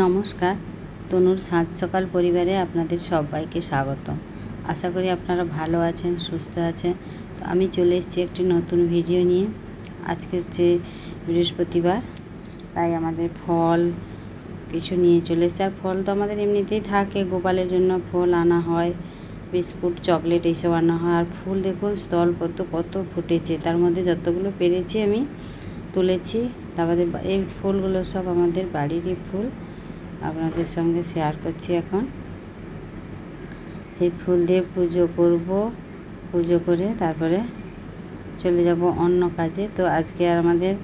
নমস্কার। তনুর সাত সকাল পরিবারে আপনাদের সবাইকে স্বাগত আশা করি আপনারা ভালো আছেন, সুস্থ আছেন। তো আমি চলে এসেছি একটি নতুন ভিডিও নিয়ে। আজকে যে বৃহস্পতিবার, তাই আমাদের ফল কিছু নিয়ে চলে এসেছে। আর ফল তো আমাদের এমনিতেই থাকে, গোপালের জন্য ফল আনা হয়, বিস্কুট, চকলেট এইসব আনা হয়। আর ফুল দেখুন স্থলপদ্ম কত ফুটেছে। তার মধ্যে যতগুলো পেরেছি আমি তুলেছি। তারপরে এই ফুলগুলো সব আমাদের বাড়িরই ফুল। আপনাদের সঙ্গে শেয়ার করছি এখন। সেই ফুল দিয়ে পুজো করব, পুজো করে তারপরে চলে যাব অন্য কাজে। তো আজকে আর আমাদের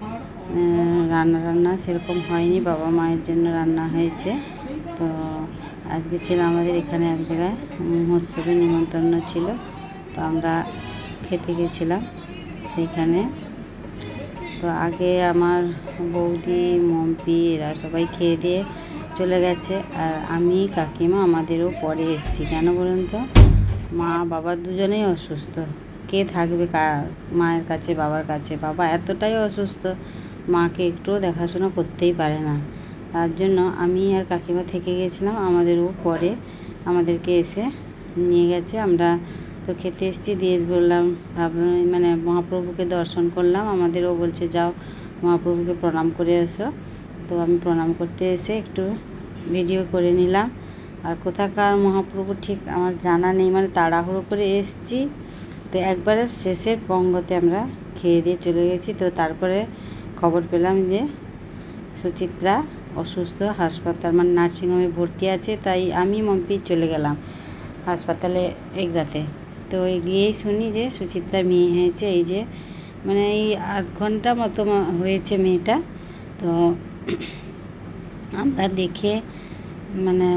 রান্না রান্না সেরকম হয়নি, বাবা মায়ের জন্য রান্না হয়েছে। তো আজকে ছিল আমাদের এখানে এক জায়গায় মহোৎসবের নিমন্ত্রণ ছিল, তো আমরা খেতে গেছিলাম সেইখানে। তো আগে আমার বৌদি, মম্পি এরা সবাই খেয়ে দিয়ে চলে গেছে আর আমি কাকিমা আমাদেরও পরে এসেছি। কেন বলুন তো? মা, বাবা দুজনেই অসুস্থ। কে থাকবে মায়ের কাছে, বাবার কাছে? বাবা এতটাই অসুস্থ, মাকে একটুও দেখাশোনা করতেই পারে না। তার জন্য আমি আর কাকিমা থেকে গেছিলাম আমাদেরও পরে আমাদেরকে এসে নিয়ে গেছে। আমরা তো খেতে এসেছি, দিয়ে বললাম, ভাবলাম মানে মহাপ্রভুকে দর্শন করলাম। আমাদেরও বলছে, যাও মহাপ্রভুকে প্রণাম করে এসো। তো আমি প্রণাম করতে এসে একটু ভিডিও করে নিলাম। আর কোথাকার মহাপ্রভু ঠিক আমার জানা নেই মানে তাড়াহুড়ো করে এসছি। তো একবারে শেষের পঙ্গতে আমরা খেয়ে দিয়ে চলে গেছি। তো তারপরে খবর পেলাম যে সুচিত্রা অসুস্থ, হাসপাতাল মানে নার্সিংহোমে ভর্তি আছে, তাই আমি মম্পি চলে গেলাম হাসপাতালে এগরাতে তো গিয়েই শুনি যে সুচিত্রার মেয়ে হয়েছে, এই যে মানে এই আধ ঘণ্টা মতো হয়েছে মেয়েটা। তো আমরা দেখে মানে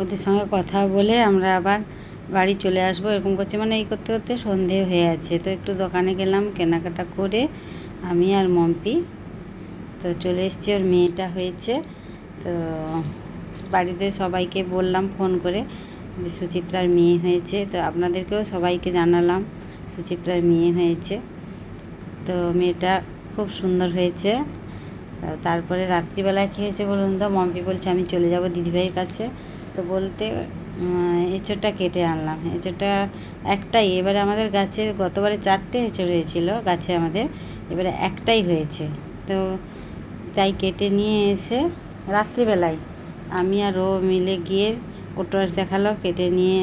ওদের সঙ্গে কথা বলে আমরা আবার বাড়ি চলে আসব, এরকম করছে। মানে এই করতে করতে সন্ধে হয়ে আছে। তো একটু দোকানে গেলাম, কেনাকাটা করে আমি আর মম্পি। তো চলে এসছি, ওর মেয়েটা হয়েছে। তো বাড়িতে সবাইকে বললাম ফোন করে যে সুচিত্রার মেয়ে হয়েছে। তো আপনাদেরকেও সবাইকে জানালাম, সুচিত্রার মেয়ে হয়েছে। তো মেয়েটা খুব সুন্দর হয়েছে। তারপরে রাত্রিবেলায় কী হয়েছে বলুন তো? মম্পি বলছে, আমি চলে যাব দিদিভাইয়ের কাছে। তো বলতে এঁচোড়টা কেটে আনলাম। এঁচোড়টা একটাই। এবারে আমাদের গাছে গতবারে চারটে এঁচোড় হয়েছিল, গাছে আমাদের। এবারে একটাই হয়েছে। তো তাই কেটে নিয়ে এসে রাত্রিবেলায় আমি আর ও মিলে গিয়ে ওটস দেখাল, কেটে নিয়ে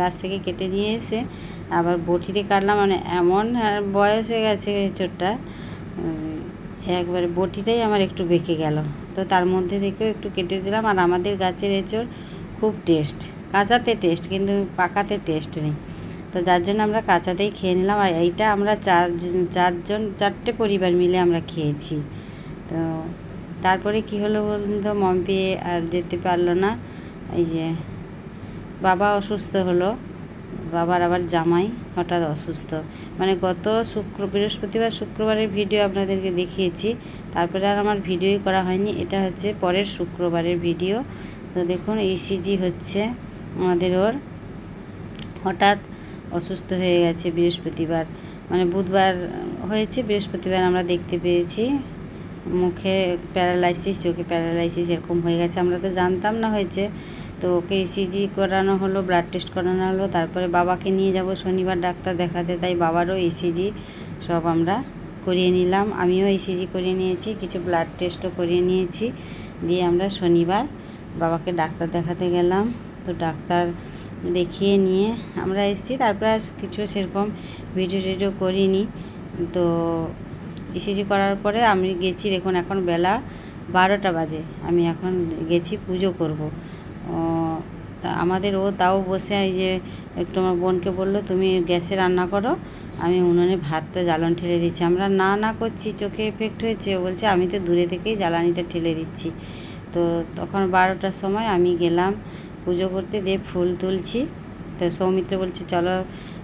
গাছ থেকে কেটে নিয়ে এসে আবার বটিতে কাটলাম। মানে এমন বয়স হয়ে গেছে এঁচোড়টা। একবারে বটিটাই আমার একটু বেঁকে গেল। তো তার মধ্যে থেকেও একটু কেটে দিলাম আর আমাদের গাছের এঁচোড় খুব টেস্ট কাঁচাতে টেস্ট কিন্তু পাকাতে টেস্ট নেই। তো যার জন্য আমরা কাঁচাতেই খেয়ে নিলাম আর এইটা আমরা চার চারজন চারটে পরিবার মিলে আমরা খেয়েছি। তো তারপরে কি হলো বলুন তো, মম্পি আর যেতে পারল না। এই যে বাবা অসুস্থ হলো। বাবার আবার জামাই হঠাৎ অসুস্থ। মানে গত শুক্র, বৃহস্পতিবার, শুক্রবারের ভিডিও আপনাদেরকে দেখিয়েছি। তারপরে আর আমার ভিডিওই করা হয়নি। এটা হচ্ছে পরের শুক্রবারের ভিডিও তো দেখুন ইসিজি হচ্ছে আমাদের ওর। হঠাৎ অসুস্থ হয়ে গেছে বৃহস্পতিবার। মানে বুধবার হয়েছে, বৃহস্পতিবার আমরা দেখতে পেয়েছি। মুখে প্যারালাইসিস, চোখে প্যারালাইসিস এরকম হয়ে গেছে। আমরা তো জানতাম না হয়েছে। তো ওকে ইসিজি করানো হলো ব্লাড টেস্ট করানো হলো, তারপরে বাবাকে নিয়ে যাব, শনিবার ডাক্তার দেখাতে, তাই বাবারও ইসিজি সব আমরা করিয়ে নিলাম। আমিও ইসিজি করিয়ে নিয়েছি, কিছু ব্লাড টেস্টও করিয়ে নিয়েছি, দিয়ে আমরা শনিবার বাবাকে ডাক্তার দেখাতে গেলাম। তো ডাক্তার দেখিয়ে নিয়ে আমরা এসেছি, তারপর আর কিছু সেরকম ভিডিও টিডিও করিনি। তো ইসিজি করার পরে আমি গেছি, দেখুন এখন বেলা বারোটা বাজে, আমি এখন গেছি পুজো করব। তা আমাদের ও তাও বসে এই যে একটু আমার বোনকে বলল, তুমি গ্যাসে রান্না করো। আমি উনুনে ভাতটা জ্বালন ঠেলে দিচ্ছি। আমরা না না করছি, চোখে এফেক্ট হয়েছে। ও বলছে, আমি তো দূরে থেকেই জ্বালানিটা ঠেলে দিচ্ছি। তো তখন বারোটার সময় আমি গেলাম পুজো করতে, দিয়ে ফুল তুলছি। তো সৌমিত্র বলছে, চলো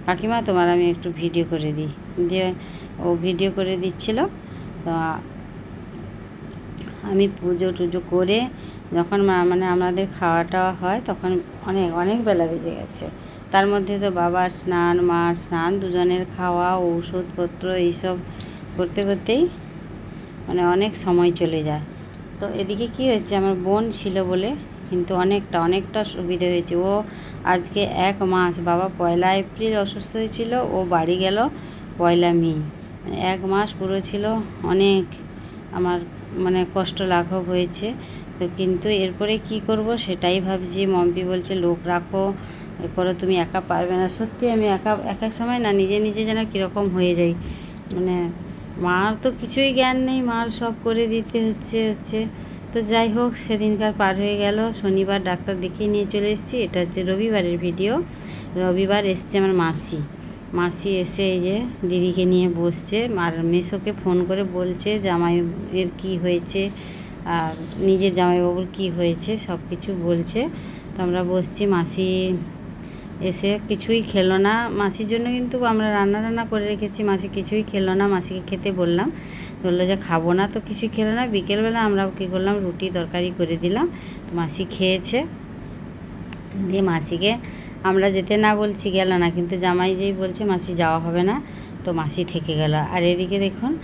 কাকিমা, তোমার আমি একটু ভিডিও করে দিই। দিয়ে ও ভিডিও করে দিচ্ছিল। তো আমি পুজো টুজো করে যখন মা মানে আমাদের খাওয়া টাওয়া হয়, তখন অনেক অনেক বেলা বেজে গেছে। তার মধ্যে তো বাবার স্নান, মা স্নান, দুজনের খাওয়া, ঔষধপত্র এইসব করতে করতেই মানে অনেক সময় চলে যায়। তো এদিকে কি হয়েছে, আমার বোন ছিল বলে কিন্তু অনেকটা অনেকটা সুবিধে হয়েছে। ও আজকে এক মাস, বাবা পয়লা এপ্রিল অসুস্থ হয়েছিল, ও বাড়ি গেল পয়লা মে। এক মাস পুরো ছিল, অনেক আমার মানে কষ্ট লাঘব হয়েছে। তো কিন্তু এরপরে কি করব সেটাই ভাবছি। মম্পি বলছে, লোক রাখো এ করো তুমি একা পারবে না। সত্যি আমি একা এক এক সময় না নিজে নিজে যেন কীরকম হয়ে যাই। মানে মার তো কিছুই জ্ঞান নেই, মার সব করে দিতে হচ্ছে হচ্ছে। তো যাই হোক, সেদিনকার পার হয়ে গেল। শনিবার ডাক্তার দেখিয়ে নিয়ে চলে এসেছি। এটা হচ্ছে রবিবারের ভিডিও। রবিবার এসছে আমার মাসি। মাসি এসে এই যে দিদিকে নিয়ে বসছে। আর মেসোকে ফোন করে বলছে জামাই এর কী হয়েছে? আর নিজের জামাইবাবুর কী হয়েছে, সব কিছু বলছে। তো আমরা বসছি, মাসি এসে কিছুই খেলো না। মাসির জন্য কিন্তু আমরা রান্না রান্না করে রেখেছি, মাসি কিছুই খেলো না, মাসিকে খেতে বললাম। বলল যে খাব না তো, কিছুই খেলো না। বিকেলবেলা আমরা কী করলাম, রুটি তরকারি করে দিলাম। তো মাসি খেয়েছে। দিয়ে মাসিকে আমরা যেতে না বলছি, গেল না। কিন্তু জামাই যেই বলছে, মাসি যাওয়া হবে না। তো মাসি থেকে গেল। আর এদিকে দেখুন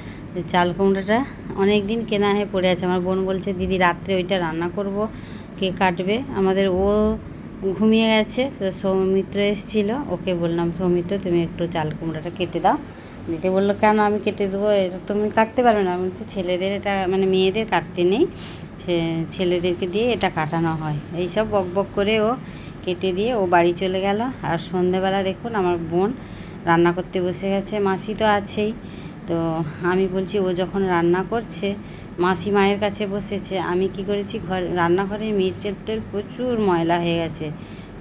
চাল কুমড়োটা অনেক দিন কেনা হয়ে পড়ে আছে। আমার বোন বলছে, দিদি, রাত্রে ওইটা রান্না করব, কে কাটবে? আমাদের ও ঘুমিয়ে গেছে, তো সৌমিত্র এসেছিল। ওকে বললাম, সৌমিত্র, তুমি একটু চাল কুমড়োটা কেটে দাও। দিতে বলল, কেন আমি কেটে দেবো? এটা তুমি কাটতে পারবে না। বলছি, ছেলেদের এটা মানে মেয়েদের কাটতে নেই। ছেলেদেরকে দিয়ে এটা কাটানো হয়। এইসব বক বক করে ও কেটে দিয়ে ও বাড়ি চলে গেল। আর সন্ধেবেলা দেখুন, আমার বোন রান্না করতে বসে গেছে। মাসি তো আছেই। তো আমি বলছি, ও যখন রান্না করছে, মাসি মায়ের কাছে বসেছে, আমি কি করেছি ঘর, রান্নাঘরে মিরচেল টেল প্রচুর ময়লা হয়ে গেছে,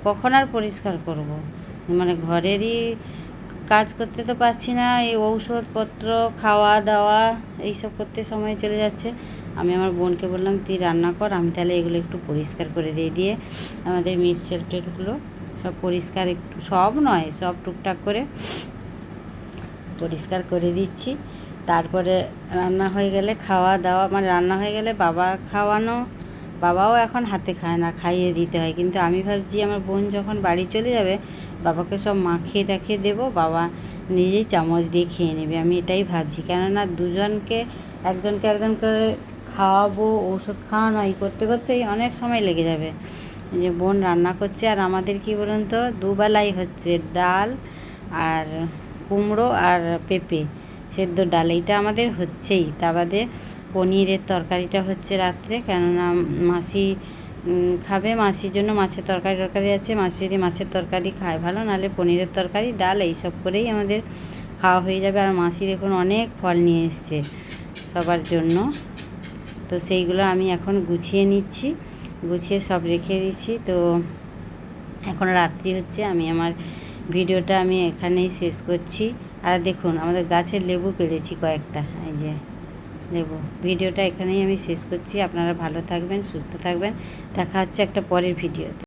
কখন আর পরিষ্কার করব। মানে ঘরেরই কাজ করতে তো পারছি না, এই ঔষধপত্র খাওয়া দাওয়া এইসব করতে সময় চলে যাচ্ছে আমি আমার বোনকে বললাম, তুই রান্না কর, আমি তাহলে এগুলো একটু পরিষ্কার করে দিয়ে দিয়ে আমাদের মিরচেল টেলগুলো সব পরিষ্কার, একটু সব নয়, সব টুকটাক করে পরিষ্কার করে দিচ্ছি। তারপরে রান্না হয়ে গেলে খাওয়া দাওয়া মানে রান্না হয়ে গেলে বাবা খাওয়ানো, বাবাও এখন হাতে খায় না, খাইয়ে দিতে হয়। কিন্তু আমি ভাবছি আমার বোন যখন বাড়ি চলে যাবে, বাবাকে সব মাখিয়ে টাখিয়ে দেবো, বাবা নিজেই চামচ দিয়ে খেয়ে নেবে। আমি এটাই ভাবছি। কেননা দুজনকে, একজনকে একজন করে খাওয়াবো ওষুধ খাওয়ানো, এই করতে করতেই অনেক সময় লেগে যাবে। যে বোন রান্না করছে, আর আমাদের কি বলুন তো, দুবেলাই হচ্ছে ডাল আর কুমড়ো আর পেঁপে সেদ্ধ ডাল। এইটা আমাদের হচ্ছেই। তা বাদে পনিরের তরকারিটা হচ্ছে রাত্রে। কেননা মাসি খাবে। মাসির জন্য মাছের তরকারি টরকারি আছে। মাসি যদি মাছের তরকারি খায় ভালো, নাহলে পনিরের তরকারি, ডাল এইসব করেই আমাদের খাওয়া হয়ে যাবে। আর মাসি দেখুন অনেক ফল নিয়ে এসছে সবার জন্য। তো সেইগুলো আমি এখন গুছিয়ে নিচ্ছি। গুছিয়ে সব রেখে দিচ্ছি। তো এখন রাত্রি হচ্ছে। আমি আমার ভিডিওটা আমি এখানেই শেষ করছি। আর দেখুন, আমাদের গাছের লেবু পেরেছি কয়েকটা, এই যে লেবু। ভিডিওটা এখানেই আমি শেষ করছি। আপনারা ভালো থাকবেন, সুস্থ থাকবেন। দেখা হচ্ছে একটা পরের ভিডিওতে।